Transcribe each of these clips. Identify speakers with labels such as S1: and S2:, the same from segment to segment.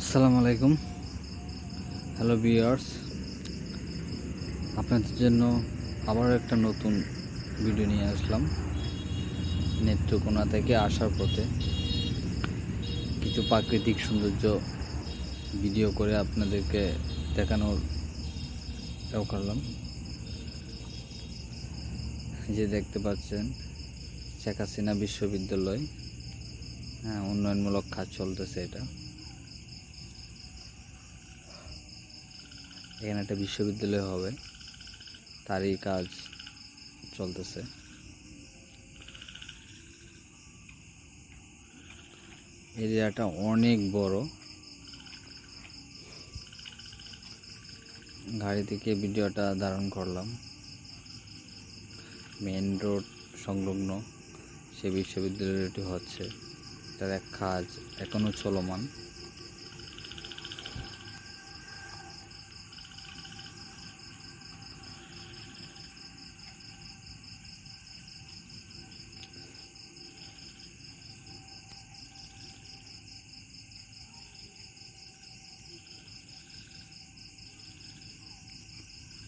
S1: আসসালামু আলাইকুম। Hello viewers আপনাদের জন্য আবারও একটা নতুন ভিডিও নিয়ে আসলাম। নেত্রকোনা থেকে আসার পথে কিছু প্রাকৃতিক সৌন্দর্য ভিডিও করে আপনাদেরকে দেখানোর করলাম। যে দেখতে পাচ্ছেন, শেখ হাসিনা বিশ্ববিদ্যালয়। হ্যাঁ উন্নয়নমূলক কাজ চলতেছে এটা। এখানে একটা বিশ্ববিদ্যালয় হবে। তারই কাজ চলতেছে। এরিয়াটা অনেক বড়। গাড়ি থেকে ভিডিওটা ধারণ করলাম। মেন রোড সংলগ্ন সে বিশ্ববিদ্যালয়টি হচ্ছে। তার এক কাজ এখনও চলমান।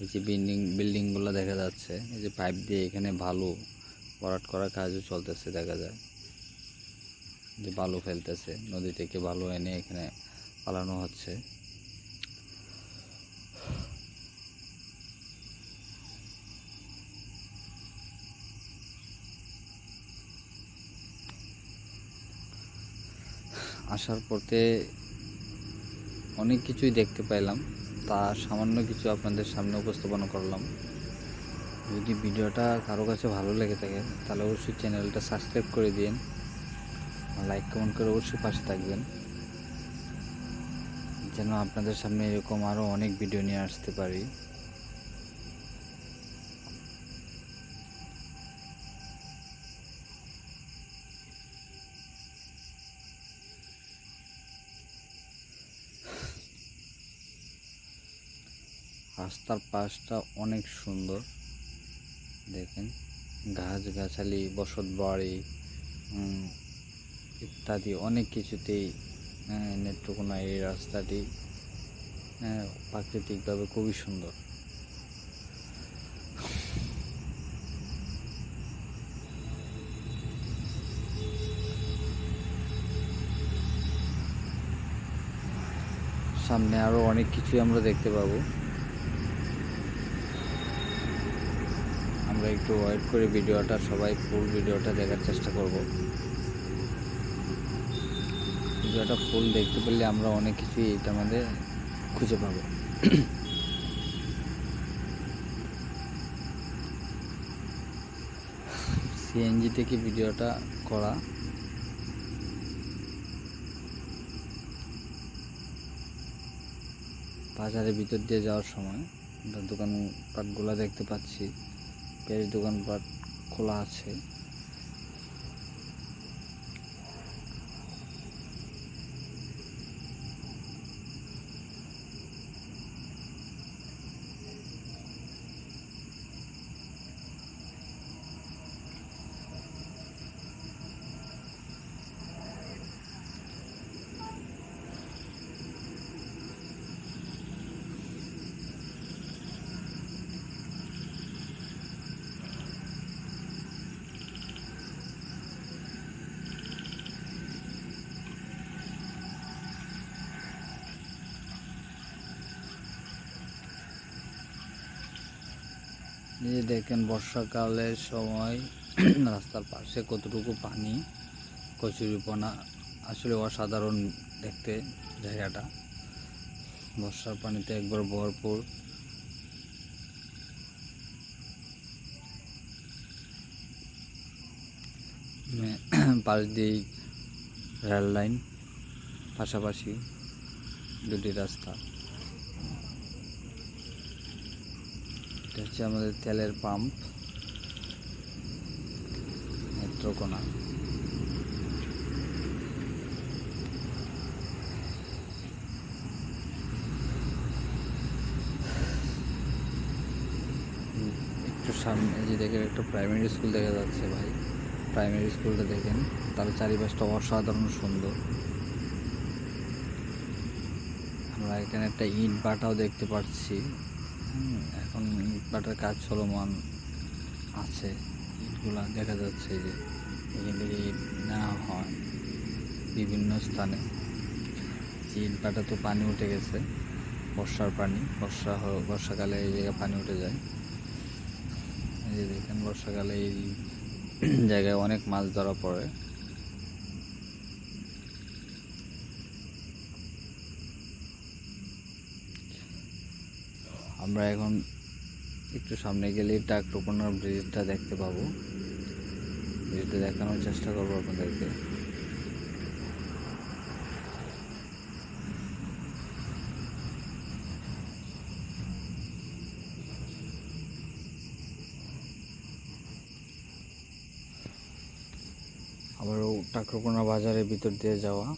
S1: এই যে বিল্ডিং, বিল্ডিংগুলো দেখা যাচ্ছে। এই যে পাইপ দিয়ে এখানে ভালো ভরাট করার কাজও চলতেছে, দেখা যায়। যে বালু ফেলতেছে, নদী থেকে বালু এনে এখানে পালানো হচ্ছে। আসার পথে অনেক কিছুই দেখতে পাইলাম। তা সামান্য কিছু আপনাদের সামনে উপস্থাপন করলাম। যদি ভিডিওটা কারও কাছে ভালো লেগে থাকে, তাহলে অবশ্যই চ্যানেলটা সাবস্ক্রাইব করে দিন। লাইক কমেন্ট করে অবশ্যই পাশে থাকবেন। যেন আপনাদের সামনে এরকম আরও অনেক ভিডিও নিয়ে আসতে পারি। রাস্তার পাশটা অনেক সুন্দর। দেখেন গাছ গাছালি বসত বাড়ি ইত্যাদি অনেক কিছুতেই নেত্রকোনা এই রাস্তাটি প্রাকৃতিকভাবে খুবই সুন্দর। সামনে আরও অনেক কিছুই আমরা দেখতে পাবো। আমরা একটু ওয়েট করে ভিডিওটা, সবাই ফুল ভিডিওটা দেখার চেষ্টা করব। ভিডিওটা ফুল দেখতে পেলে আমরা অনেক কিছুই এটা আমাদের খুঁজে পাবো। সিএনজি থেকে ভিডিওটা করা। বাজারের ভিতর দিয়ে যাওয়ার সময়, আমরা দোকানপাটগুলো দেখতে পাচ্ছি। বেশ দোকানপাট খোলা আছে। এই দেখেন, বর্ষাকালের সময় রাস্তার পাশে কতটুকু পানি, কচুরিপনা, আসলে অসাধারণ দেখতে জায়গাটা। বর্ষার পানিতে একবার ভরপুর। পাশ দিয়েই রেল লাইন, পাশাপাশি দুটি রাস্তা। এটা হচ্ছে আমাদের তেলের পাম্প। নেত্রকোনা। একটু সামনে যে দেখেন, একটা প্রাইমারি স্কুল দেখা যাচ্ছে ভাই। প্রাইমারি স্কুলটা দেখেন, তার চারিপাশটা অসাধারণ সুন্দর। আমরা এখানে একটা ইট বাটাও দেখতে পাচ্ছি। এখন ইট বাটার কাজ চলমান আছে। ইটগুলা দেখা যাচ্ছে যে থেকে ইট নেওয়া হয় বিভিন্ন স্থানে। ইট বাটা তো পানি উঠে গেছে, বর্ষার পানি। বর্ষা বর্ষাকালে এই জায়গায় পানি উঠে যায়। এই যে দেখেন, বর্ষাকালে এই জায়গায় অনেক মাছ ধরা পড়ে। আমরা এখন একটু সামনে গেলে টাকরোপনার ব্রিজটা দেখতে পাবো। ব্রিজটা দেখানোর চেষ্টা করব আপনাদেরকে। আবারও টাকরোপনা বাজারের ভিতর দিয়ে যাওয়া।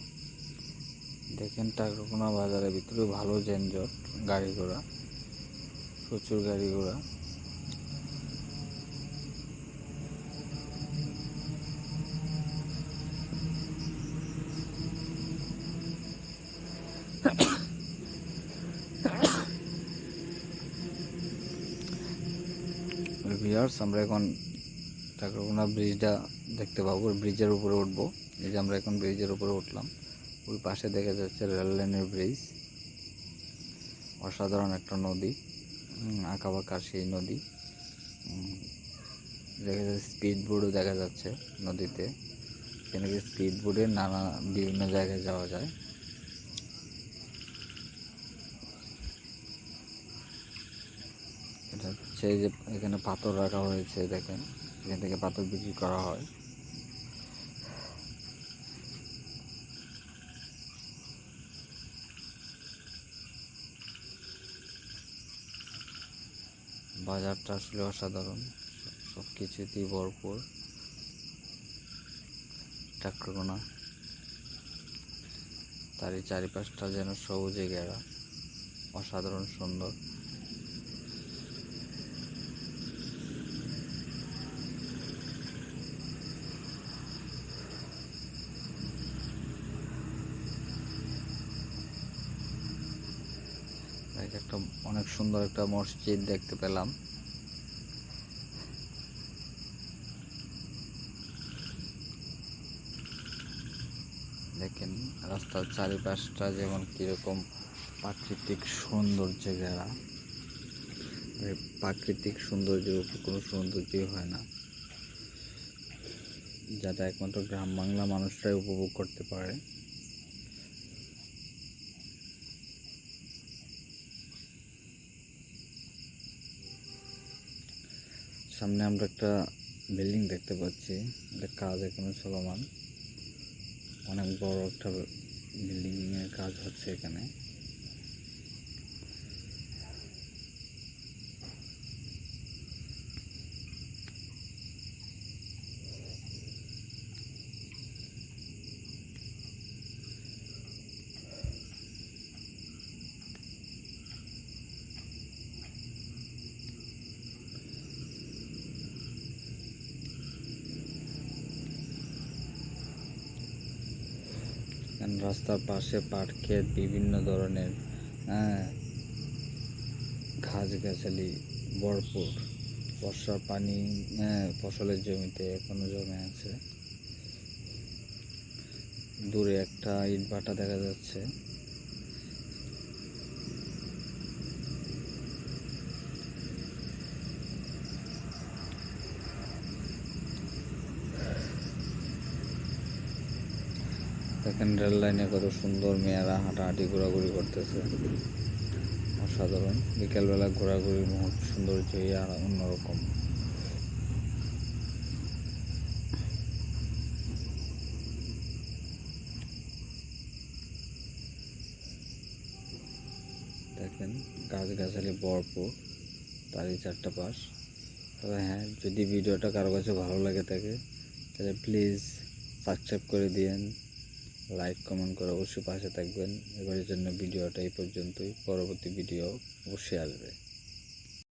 S1: দেখেন টাকরোপনা বাজারের ভিতরে ভালো যানজট, গাড়ি ঘোড়া। প্রচুর গাড়ি ঘোড়া। আমরা এখন টাকরোপনা ব্রিজটা দেখতে পাবো। ব্রিজের উপরে উঠবো। এই যে আমরা এখন ব্রিজের উপরে উঠলাম। ওই পাশে দেখা যাচ্ছে রেল লাইনের ব্রিজ। অসাধারণ একটা নদী। আঁকাবাঁকা সেই নদী। দেখা যাচ্ছে স্পিড বোর্ডও দেখা যাচ্ছে নদীতে। এখানে স্পিড বোর্ডে নানা বিভিন্ন জায়গায় যাওয়া যায়। এটা হচ্ছে যে এখানে পাথর রাখা হয়েছে, দেখেন। এখান থেকে পাথর বিক্রি করা হয়। বাজারটা আসলে অসাধারণ। সব কিছুতেই ভরপুর। টাকরোনা তারই চারিপাশটা যেন সবুজে ঘেরা। অসাধারণ সুন্দর। অনেক সুন্দর একটা মসজিদ দেখতে পেলাম। দেখেন, রাস্তার চারিপাশটা যেমন কীরকম প্রাকৃতিক সৌন্দর্যে ঘেরা। প্রাকৃতিক সৌন্দর্যের উপর কোনো সৌন্দর্যই হয় না। যাতে একমাত্র গ্রাম বাংলা মানুষরাই উপভোগ করতে পারে। সামনে আমরা একটা বিল্ডিং দেখতে পাচ্ছি। এটা কাজ এখানে চলমান। অনেক বড় একটা বিল্ডিং এর কাজ হচ্ছে এখানে। এখানে রাস্তার পাশে পাট ক্ষেত বিভিন্ন ধরনের হ্যাঁ ঘাস গাছালি ভরপুর। বর্ষার পানি হ্যাঁ, ফসলের জমিতে এখনও জমে আছে। দূরে একটা ইট ভাটা দেখা যাচ্ছে। দেখেন রেল লাইনে কত সুন্দর মেয়েরা হাঁটাহাঁটি, ঘোরাঘুরি করতেছে। অসাধারণ। বিকেলবেলা ঘোরাঘুরির মুহূর্ত সৌন্দর্যই আর অন্যরকম। দেখেন, গাছগাছালি ভরপুর তারই চারটা পাশ। তবে হ্যাঁ যদি ভিডিওটা কারও কাছে ভালো লাগে থাকে, তাহলে প্লিজ সাবস্ক্রাইব করে দিয়েন। লাইক কমেন্ট করে অবশ্যই পাশে থাকবেন। এবারের জন্য ভিডিওটা এই পর্যন্তই। পরবর্তী ভিডিও অবশ্যই আসবে।